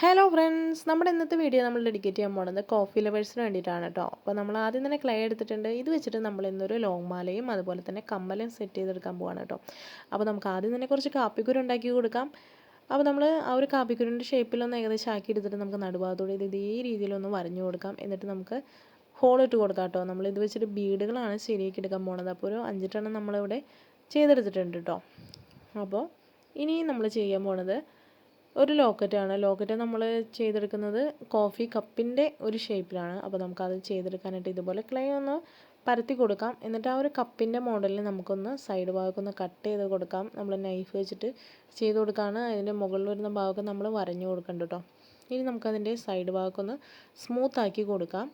Hello friends നമ്മുടെ ഇന്നത്തെ video നമ്മൾ ഡെഡിക്കേറ്റ് ചെയ്യാൻ പോകുന്നത് കോഫി ലവേഴ്സിന് വേണ്ടിയിട്ടാണ് കേട്ടോ അപ്പോൾ നമ്മൾ ആദ്യം തന്നെ ക്ലേ എടുത്തിട്ടുണ്ട്. ഇത് വെച്ചിട്ട് നമ്മൾ ഇന്നൊരു ലോങ് മാലയും അതുപോലെ തന്നെ കമ്മലും സെറ്റ് ചെയ്തെടുക്കാൻ പോവാണ് കേട്ടോ അപ്പോൾ നമുക്ക് ആദ്യം തന്നെ കുറച്ച് കാപ്പിക്കുരു ഉണ്ടാക്കി കൊടുക്കാം. അപ്പോൾ നമ്മൾ ആ ഒരു കാപ്പിക്കുരുന്റെ ഷേപ്പിലൊന്ന് ഏകദേശം ആക്കി എടുത്തിട്ട് നമുക്ക് നടുഭാഗത്തോടെ ഇത് ഇതേ രീതിയിലൊന്ന് വരഞ്ഞു കൊടുക്കാം. എന്നിട്ട് നമുക്ക് ഹോൾ കൊടുക്കാം കേട്ടോ നമ്മൾ ഇത് വെച്ചിട്ട് ബീഡുകളാണ് ശരിയാക്കി എടുക്കാൻ പോകുന്നത് അപ്പോൾ ഒരു അഞ്ചിട്ടെണ്ണം നമ്മളിവിടെ ചെയ്തെടുത്തിട്ടുണ്ട് കേട്ടോ അപ്പോൾ ഇനി നമ്മൾ ചെയ്യാൻ പോണത് ഒരു ലോക്കറ്റാണ്. ലോക്കറ്റ് നമ്മൾ ചെയ്തെടുക്കുന്നത് കോഫി കപ്പിന്റെ ഒരു ഷേപ്പിലാണ്. അപ്പോൾ നമുക്കത് ചെയ്തെടുക്കാനായിട്ട് ഇതുപോലെ ക്ലേ ഒന്ന് പരത്തി കൊടുക്കാം. എന്നിട്ട് ആ ഒരു കപ്പിന്റെ മോഡലിൽ നമുക്കൊന്ന് സൈഡ് ഭാഗമൊക്കെ കട്ട് ചെയ്ത് കൊടുക്കാം. നമ്മൾ നൈഫ് വെച്ചിട്ട് ചെയ്ത് കൊടുക്കുകയാണ് അതിന്റെ മുകളിൽ വരുന്ന ഭാഗമൊക്കെ നമ്മൾ വരഞ്ഞു കൊടുക്കണ്ട കേട്ടോ. ഇനി നമുക്കതിന്റെ സൈഡ് ഭാഗമൊക്കെ ഒന്ന് സ്മൂത്ത് ആക്കി കൊടുക്കാം.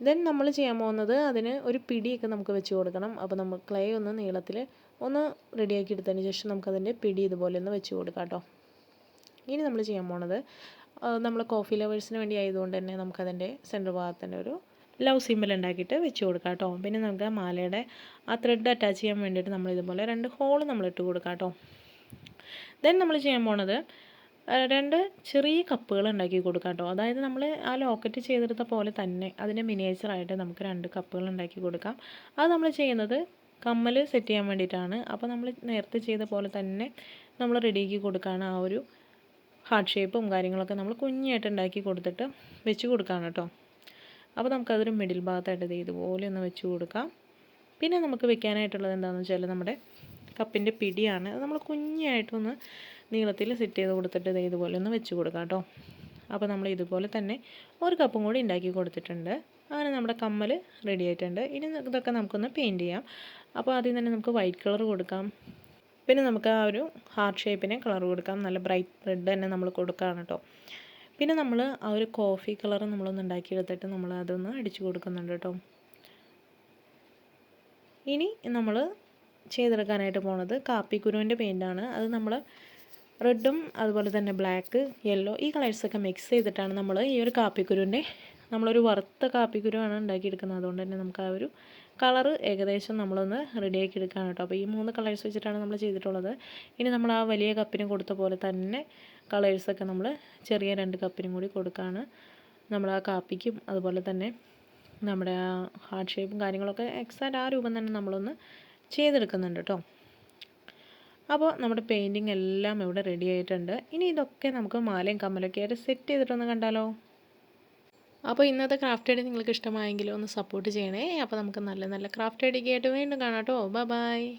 ദെൻ നമ്മൾ ചെയ്യാൻ പോകുന്നത് അതിന് ഒരു പിടിയൊക്കെ നമുക്ക് വെച്ച് കൊടുക്കണം. അപ്പോൾ നമ്മൾ ക്ലേ ഒന്ന് നീളത്തിൽ ഒന്ന് റെഡിയാക്കി എടുത്തതിന് ശേഷം നമുക്കതിന്റെ പിടി ഇതുപോലെ ഒന്ന് വെച്ച് കൊടുക്കാം കേട്ടോ. ഇനി നമ്മൾ ചെയ്യാൻ പോണത് നമ്മൾ കോഫി ലവേഴ്സിന് വേണ്ടി ആയതുകൊണ്ട് തന്നെ നമുക്കതിന്റെ സെന്റർ ഭാഗത്തിന്റെ ഒരു ലവ് സിമ്പിൾ ഉണ്ടാക്കിയിട്ട് വെച്ച് കൊടുക്കാം കേട്ടോ. പിന്നെ നമുക്ക് ആ മാലയുടെ ആ ത്രെഡ് അറ്റാച്ച് ചെയ്യാൻ വേണ്ടിയിട്ട് നമ്മൾ ഇതുപോലെ രണ്ട് ഹോൾ നമ്മൾ ഇട്ട് കൊടുക്കാം കേട്ടോ. ദെൻ നമ്മൾ ചെയ്യാൻ പോണത് രണ്ട് ചെറിയ കപ്പുകൾ ഉണ്ടാക്കി കൊടുക്കാം കേട്ടോ. അതായത് നമ്മൾ ആ ലോക്കറ്റ് ചെയ്തെടുത്ത പോലെ തന്നെ അതിന്റെ മിനിയേച്ചറായിട്ട് നമുക്ക് രണ്ട് കപ്പുകൾ ഉണ്ടാക്കി കൊടുക്കാം. അത് നമ്മൾ ചെയ്യുന്നത് കമ്മൽ സെറ്റ് ചെയ്യാൻ വേണ്ടിയിട്ടാണ്. അപ്പോൾ നമ്മൾ നേരത്തെ ചെയ്ത പോലെ തന്നെ നമ്മൾ റെഡിയാക്കി കൊടുക്കുകയാണ് ആ ഒരു ഹാർട്ട് ഷേപ്പും കാര്യങ്ങളൊക്കെ നമ്മൾ കുഞ്ഞായിട്ട് ഉണ്ടാക്കി കൊടുത്തിട്ട് വെച്ച് കൊടുക്കാം കേട്ടോ. അപ്പോൾ നമുക്കതൊരു മിഡിൽ ഭാഗത്തായിട്ട് ഇത് ഇതുപോലെ ഒന്ന് വെച്ച് കൊടുക്കാം. പിന്നെ നമുക്ക് വെക്കാനായിട്ടുള്ളത് എന്താണെന്ന് വെച്ചാൽ നമ്മുടെ കപ്പിന്റെ പിടിയാണ്. അത് നമ്മൾ കുഞ്ഞായിട്ടൊന്ന് നീളത്തിൽ സെറ്റ് ചെയ്ത് കൊടുത്തിട്ട് ഇത് ഇതുപോലെ ഒന്ന് വെച്ച് കൊടുക്കാം കേട്ടോ. അപ്പോൾ നമ്മൾ ഇതുപോലെ തന്നെ ഒരു കപ്പും കൂടി ഉണ്ടാക്കി കൊടുത്തിട്ടുണ്ട്. അങ്ങനെ നമ്മുടെ കമ്മൽ റെഡി ആയിട്ടുണ്ട്. ഇനി ഇതൊക്കെ നമുക്കൊന്ന് പെയിന്റ് ചെയ്യാം. അപ്പോൾ ആദ്യം തന്നെ നമുക്ക് വൈറ്റ് കളർ കൊടുക്കാം. പിന്നെ നമുക്ക് ആ ഒരു ഹാർട്ട് ഷേപ്പിന് കളർ കൊടുക്കാം. നല്ല ബ്രൈറ്റ് റെഡ് തന്നെ നമ്മൾ കൊടുക്കുകയാണ് കേട്ടോ പിന്നെ നമ്മൾ ആ ഒരു കോഫി കളർ നമ്മളൊന്ന് ഉണ്ടാക്കിയെടുത്തിട്ട് നമ്മൾ അതൊന്ന് അടിച്ചു കൊടുക്കുന്നുണ്ട് കേട്ടോ ഇനി നമ്മൾ ചെയ്തെടുക്കാനായിട്ട് പോണത് കാപ്പിക്കുരുവിന്റെ പെയിന്റാണ് അത് നമ്മൾ റെഡും അതുപോലെ തന്നെ ബ്ലാക്ക് യെല്ലോ ഈ കളേഴ്സൊക്കെ മിക്സ് ചെയ്തിട്ടാണ് നമ്മൾ ഈ ഒരു കാപ്പി കാപ്പിക്കുരുവിന്റെ നമ്മളൊരു വറുത്ത കാപ്പിക്കുരുവാണ് ഉണ്ടാക്കിയെടുക്കുന്നത്. അതുകൊണ്ട് തന്നെ നമുക്ക് ആ ഒരു കളറ് ഏകദേശം നമ്മളൊന്ന് റെഡിയാക്കി എടുക്കുകയാണ് കേട്ടോ. അപ്പോൾ ഈ മൂന്ന് കളേഴ്സ് വെച്ചിട്ടാണ് നമ്മൾ ചെയ്തിട്ടുള്ളത്. ഇനി നമ്മൾ ആ വലിയ കപ്പിന് കൊടുത്ത പോലെ തന്നെ കളേഴ്സൊക്കെ നമ്മൾ ചെറിയ രണ്ട് കപ്പിനും കൂടി കൊടുക്കുകയാണ് നമ്മൾ ആ കാപ്പിക്കും അതുപോലെ തന്നെ നമ്മുടെ ആ ഹാർട്ട് ഷേപ്പും കാര്യങ്ങളൊക്കെ എക്സാക്റ്റ് ആ രൂപം തന്നെ നമ്മളൊന്ന് ചെയ്തെടുക്കുന്നുണ്ട് കേട്ടോ. അപ്പോൾ നമ്മുടെ പെയിന്റിങ് എല്ലാം ഇവിടെ റെഡി ആയിട്ടുണ്ട്. ഇനി ഇതൊക്കെ നമുക്ക് മാലയും കമ്മലൊക്കെ ആയിട്ട് സെറ്റ് ചെയ്തിട്ടൊന്ന് കണ്ടാലോ? അപ്പോൾ ഇന്നത്തെ ക്രാഫ്റ്റ് ഐഡി നിങ്ങൾക്ക് ഇഷ്ടമായെങ്കിൽ ഒന്ന് സപ്പോർട്ട് ചെയ്യണേ. അപ്പോൾ നമുക്ക് നല്ല നല്ല ക്രാഫ്റ്റ് ഐഡിയൊക്കെ ആയിട്ട് വീണ്ടും കാണാം കേട്ടോ. ബൈ